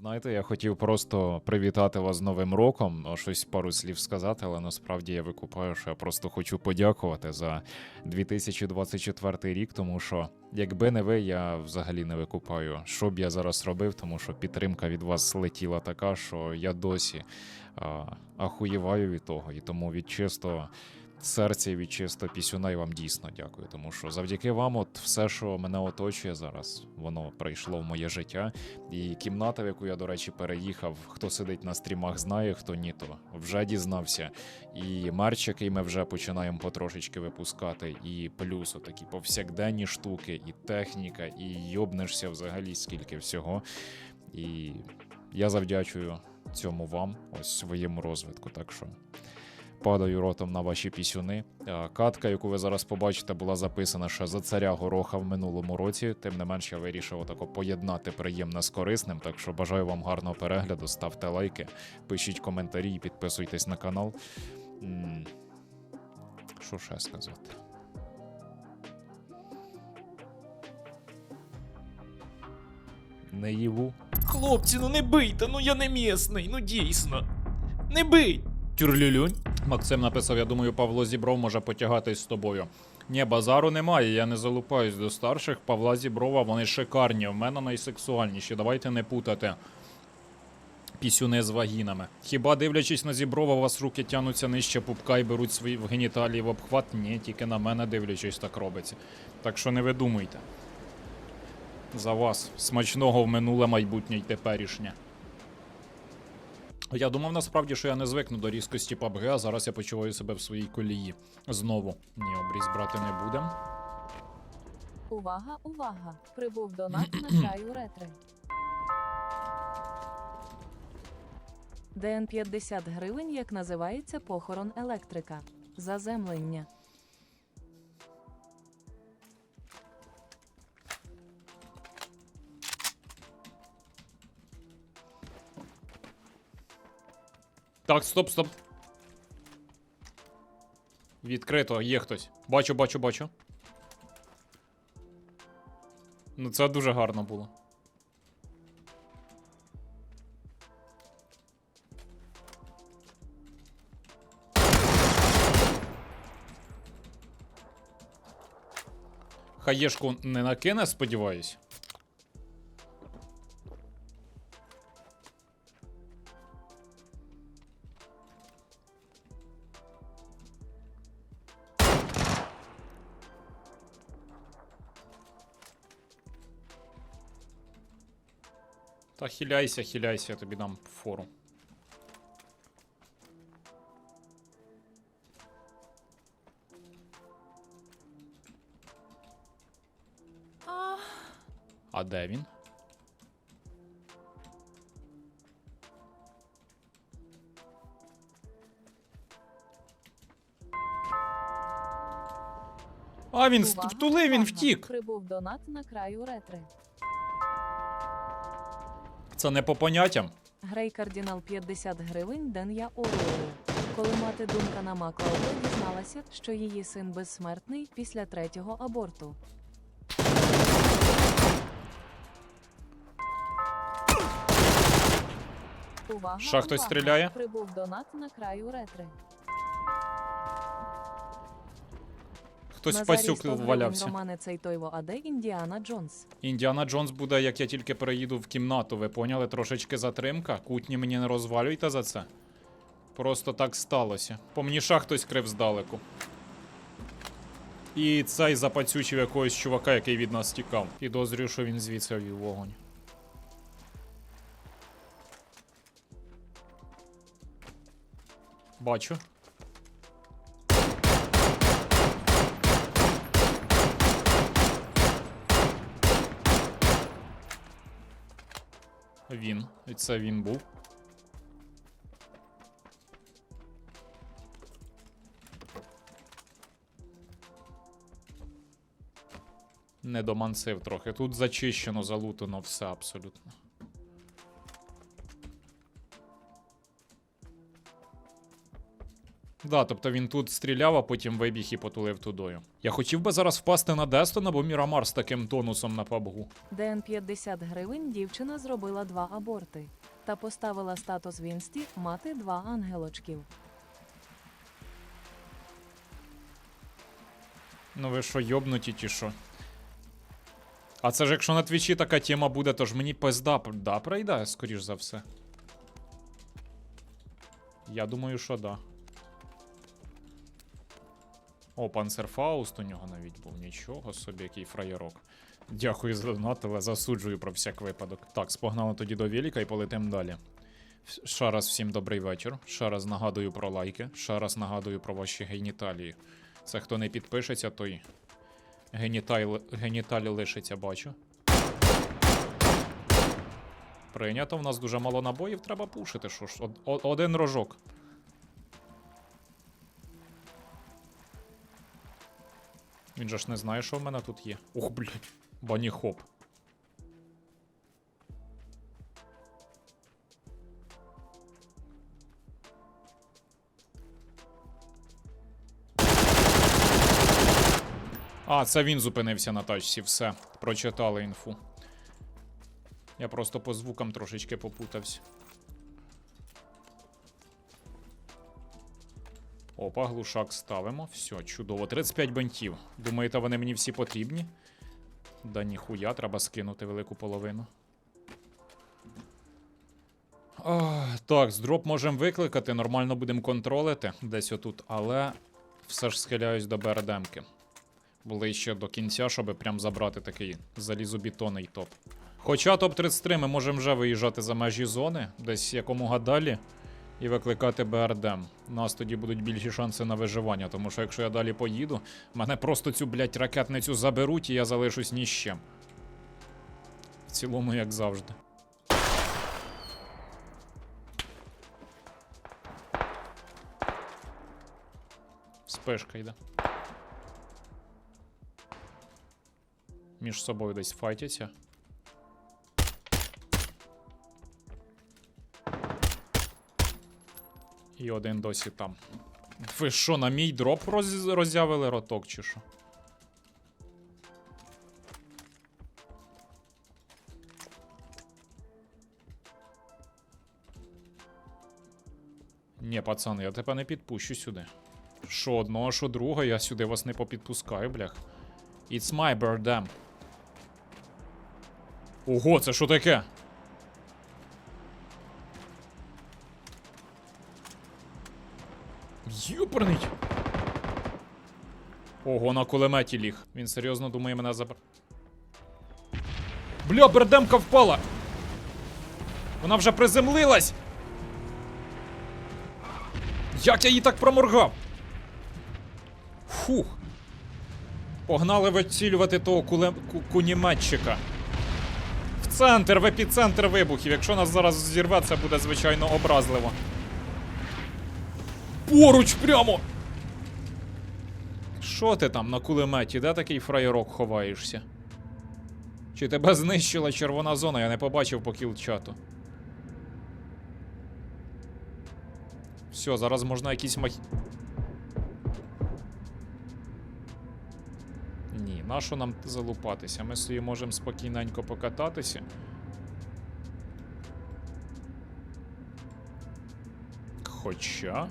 Знаєте, я хотів просто привітати вас з Новим роком, ну, щось пару слів сказати, але насправді я викупаю, що я просто хочу подякувати за 2024 рік, тому що якби не ви, я взагалі не викупаю, що б я зараз робив, тому що підтримка від вас летіла така, що я досі а, ахуєваю від того, і тому від чисто серця від чисто пісюна, і вам дійсно дякую. Тому що завдяки вам, от все, що мене оточує зараз, воно прийшло в моє життя. І кімната, в яку я, до речі, переїхав, хто сидить на стрімах, знає, хто ні, то вже дізнався. І мерч, який ми вже починаємо потрошечки випускати, і плюс такі повсякденні штуки, і техніка, і йобнешся взагалі скільки всього. І я завдячую цьому вам, ось своєму розвитку. Так що падаю ротом на ваші пісюни. Е, Катка, яку ви зараз побачите, була записана ще за царя Гороха в минулому році. Тим не менш, я вирішив отако поєднати приємне з корисним. Так що бажаю вам гарного перегляду, ставте лайки, пишіть коментарі і підписуйтесь на канал. Що ще сказати? Не їву. Хлопці, ну не бийте, ну я не місний, ну дійсно. Не бий! Тюрлюлюнь. Максим написав, я думаю, Павло Зібров може потягатись з тобою. Ні, базару немає, я не залупаюсь до старших. Павла Зіброва, вони шикарні, в мене найсексуальніші. Давайте не путати пісюни з вагінами. Хіба дивлячись на Зіброва, у вас руки тянуться нижче пупка і беруть свої в геніталії в обхват? Ні, тільки на мене дивлячись так робиться. Так що не видумуйте. За вас. Смачного в минуле майбутнє й теперішнє. Я думав насправді, що я не звикну до різкості PUBG, а зараз я почуваю себе в своїй колії. Знову. Ні, обріз брати не будем. Увага, увага! Прибув донат на чаю ретри. ДН 50 гривень, як називається похорон електрика. Заземлення. Так, стоп, стоп. Відкрито, є хтось. Бачу, бачу, бачу. Ну, це дуже гарно було. Хаєшку не накине, сподіваюсь. Та хиляйся, хиляйся, я тобі дам фору. А де він? А, він Увага, втулив, він втік. Прибув донат на краю ретри. Це не по поняттям. Грей кардінал 50 гривень, Ден я орою. Коли мати думка на Маклауди дізналася, що її син безсмертний після третього аборту. Увага, Шах хтось увага! стріляє? Прибув донат на краю ретри. Хтось пасюк 100 гривень, валявся. Романе Цейтойво, а де Індіана Джонс? Індіана Джонс буде, як я тільки переїду в кімнату. Ви поняли? Трошечки затримка. Кутні мені не розвалюйте за це. Просто так сталося. По мені ша хтось крив здалеку. І цей запацючив якогось чувака, який від нас тікав. Підозрюю, що він звідси вів вогонь. Бачу. Він. І це він був. Не домансив трохи. Тут зачищено, залутано все абсолютно. Да, тобто він тут стріляв, а потім вибіг і потулив тудою. Я хотів би зараз впасти на Дестон або Мірамар з таким тонусом на пабгу. ДН 50 гривень дівчина зробила два аборти та поставила статус в інсті мати два ангелочків. Ну ви що, йобнуті чи що? А це ж якщо на твічі така тема буде, то ж мені пизда да, пройде, скоріш за все. Я думаю, що да. О, Панцерфауст у нього навіть був. Нічого собі, який фраєрок. Дякую за донат, але засуджую про всяк випадок. Так, спогнали тоді до Віліка і полетим далі. Ще раз всім добрий вечір. Ще раз нагадую про лайки. Ще раз нагадую про ваші геніталії. Це хто не підпишеться, той геніталь, геніталі лишиться, бачу. Прийнято, в нас дуже мало набоїв, треба пушити. Що ж, од- один рожок. Він же ж не знає, що в мене тут є. Ух, блядь. Бані хоп. А, це він зупинився на тачці, все. Прочитали інфу. Я просто по звукам трошечки попутався. Опа, глушак ставимо. Все, чудово. 35 бентів. Думаєте, вони мені всі потрібні? Да ніхуя, треба скинути велику половину. Ах, так, з дроп можемо викликати, нормально будемо контролити десь отут, але все ж схиляюсь до БРДМки. Ближче до кінця, щоб прям забрати такий залізобетонний топ. Хоча топ-33 ми можемо вже виїжджати за межі зони, десь якомога далі, і викликати БРДМ. У нас тоді будуть більші шанси на виживання, тому що якщо я далі поїду, мене просто цю, блядь, ракетницю заберуть і я залишусь ні з чим. В цілому, як завжди. Спешка йде. Між собою десь файтяться. І один досі там. Ви що, на мій дроп роз... роззявили роток чи що? Ні, пацани, я тебе не підпущу сюди. Що одного, що другого, я сюди вас не попідпускаю, блях. It's my birdam. Ого, це що таке? Юперний. Ого, на кулеметі ліг. Він серйозно думає мене забр. Бля, бердемка впала! Вона вже приземлилась! Як я її так проморгав? Фух. Погнали вицілювати того куле... ку- куніметчика. В центр, в епіцентр вибухів. Якщо нас зараз зірве, це буде звичайно образливо. Поруч прямо! Що ти там на кулеметі? Де такий фраєрок ховаєшся? Чи тебе знищила червона зона? Я не побачив по кіл-чату. Все, зараз можна якісь мах... Ні, нащо нам залупатися? Ми собі можемо спокійненько покататися. Хоча.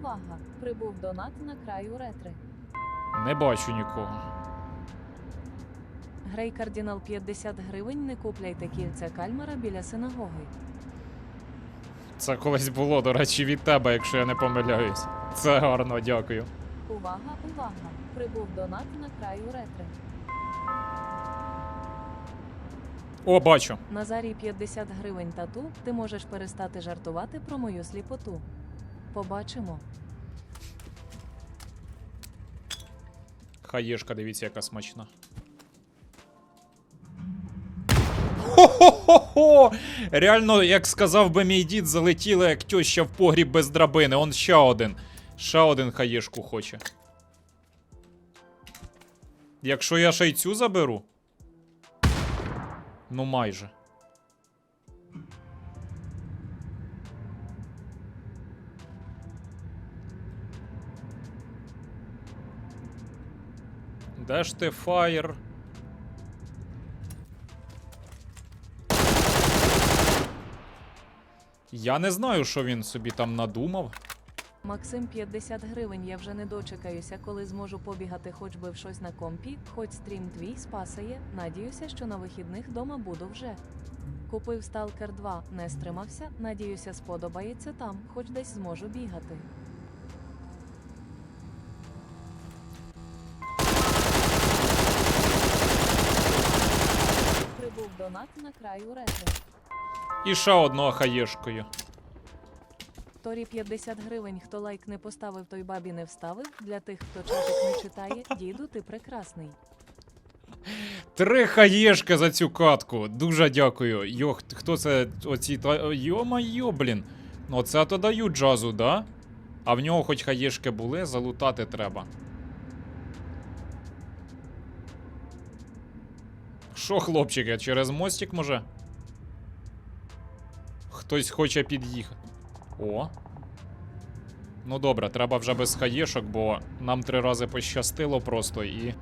Увага! Прибув донат на краю ретри. Не бачу нікого. Грей кардинал 50 гривень. Не купляйте кільця кальмара біля синагоги. Це колись було, до речі, від тебе, якщо я не помиляюсь. Це гарно, дякую. Увага, увага! Прибув донат на краю ретри. О, бачу. Назарій 50 гривень тату. Ти можеш перестати жартувати про мою сліпоту. Побачимо. Хаєшка, дивіться, яка смачна. Хо-хо-хо-хо! Реально, як сказав би мій дід, залетіли як тьоща в погріб без драбини. Он ще один. Ще один хаєшку хоче. Якщо я ще й цю заберу. Ну майже. Де ж ти фаєр? Я не знаю, що він собі там надумав. Максим 50 гривень. Я вже не дочекаюся, коли зможу побігати хоч би в щось на компі, хоч стрім твій спасає. Надіюся, що на вихідних дома буду вже. Купив Stalker 2, не стримався. Надіюся, сподобається там, хоч десь зможу бігати. Донат на краю ретро. І ще одного хаєшкою. Торі 50 гривень. Хто лайк не поставив, той бабі не вставив. Для тих, хто чатик не читає, діду, ти прекрасний. Три хаєшки за цю катку. Дуже дякую. Йо, хто це оці та. Йо-майо, блін. Оце то даю джазу, да? А в нього хоч хаєшки були, залутати треба. Що, хлопчики, через мостик може? Хтось хоче під'їхати. О. Ну добре, треба вже без хаєшок, бо нам три рази пощастило просто і.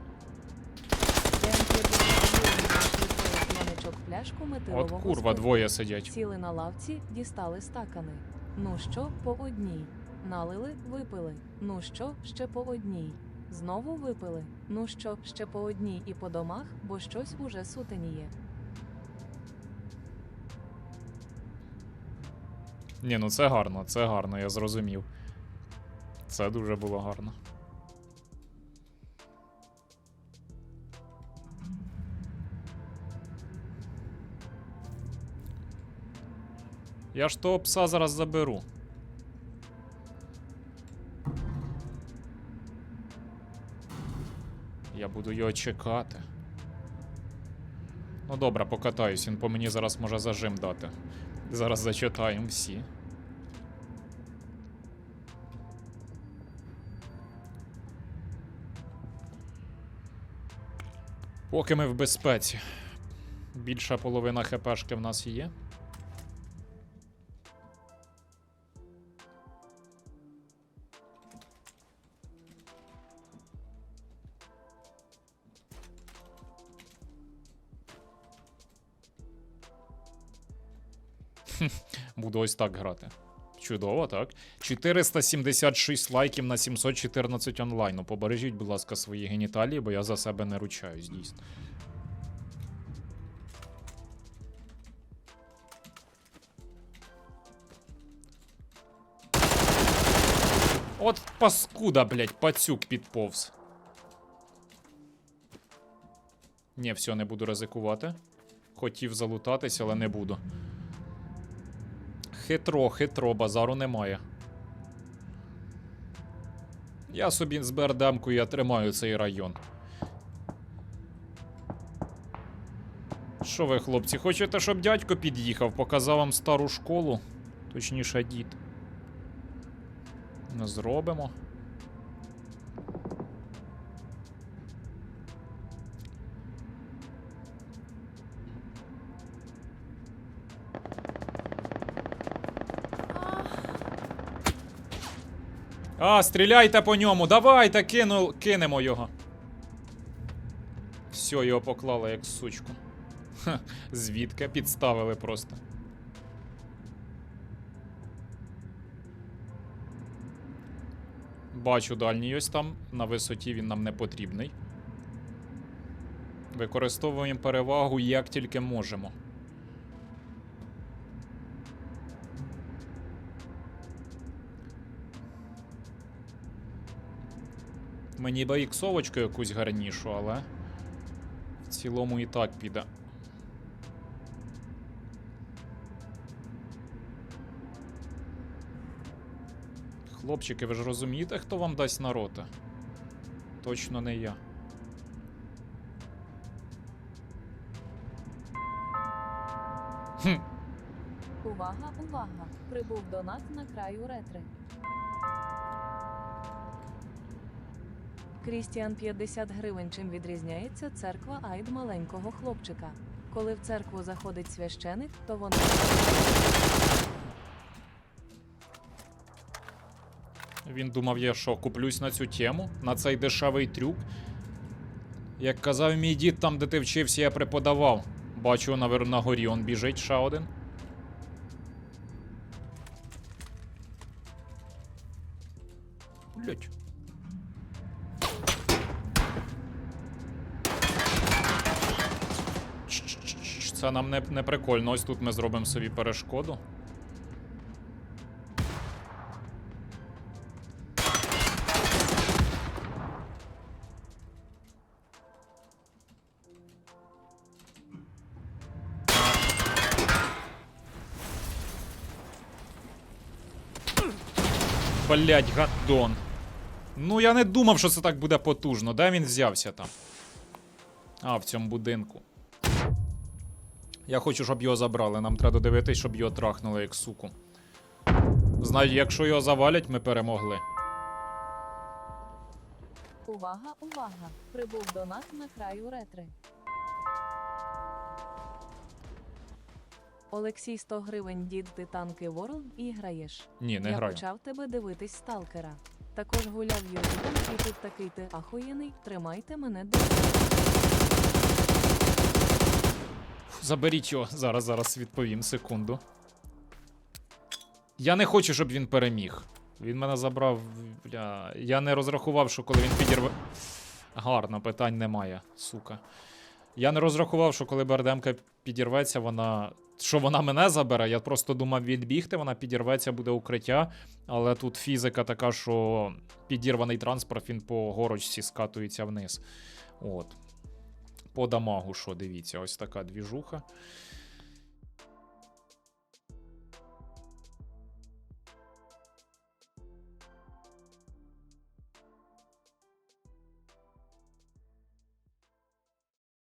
От курва, двоє сидять. Сіли на лавці, дістали стакани. Ну що, по одній. Налили, випили. Ну що, ще по одній. Знову випили. Ну що, ще по одній і по домах, бо щось уже сутеніє. Ні, ну це гарно, це гарно, я зрозумів. Це дуже було гарно. Я ж того пса зараз заберу. Буду його чекати. Ну добре, покатаюсь, він по мені зараз може зажим дати. Зараз зачитаємо всі. Поки ми в безпеці. Більша половина хпшки в нас є. Буду ось так грати. Чудово, так. 476 лайків на 714 онлайну. Побережіть, будь ласка, свої геніталії, бо я за себе не ручаюсь, дійсно. От паскуда, блядь, пацюк підповз. Ні, все, не буду ризикувати. Хотів залутатись, але не буду. Хитро, хитро, базару немає. Я собі з БРДМкою я тримаю цей район. Що ви, хлопці, хочете, щоб дядько під'їхав, показав вам стару школу? Точніше, дід. Зробимо. А, стріляйте по ньому, давайте, кину, кинемо його. Все, його поклали як сучку. Ха, звідки підставили просто. Бачу дальній ось там, на висоті він нам не потрібний. Використовуємо перевагу як тільки можемо. Мені би іксовочку якусь гарнішу, але в цілому і так піде. Хлопчики, ви ж розумієте, хто вам дасть народа? Точно не я. Хм. Увага, увага! Прибув донат на краю ретри. Крістіан 50 гривень. Чим відрізняється церква Айд маленького хлопчика. Коли в церкву заходить священик, то вона Він думав, я що, куплюсь на цю тему, на цей дешевий трюк. Як казав мій дід, там, де ти вчився, я преподавав. Бачу, навер на горі он біжить ще один. Блять. Це нам не, не прикольно. Ось тут ми зробимо собі перешкоду. Блять, гаддон. Ну я не думав, що це так буде потужно. Де він взявся там? А, в цьому будинку. Я хочу, щоб його забрали. Нам треба додивитись, щоб його трахнули як суку. Знаю, якщо його завалять, ми перемогли. увага, увага! Прибув донат на краю ретри. Олексій 100 гривень дід ти танки World і граєш. Ні, не Я граю. почав тебе дивитись сталкера. Також гуляв ютубом і тут такий ти ахуєний. Тримайте мене до. Заберіть його. Зараз, зараз відповім секунду. Я не хочу, щоб він переміг. Він мене забрав. Бля. Я не розрахував, що коли він підірве. Гарно, питань немає, сука. Я не розрахував, що коли БРДМка підірветься, вона. Що вона мене забере, я просто думав відбігти, вона підірветься, буде укриття. Але тут фізика така, що підірваний транспорт, він по горочці скатується вниз. От. По дамагу, що дивіться, ось така двіжуха.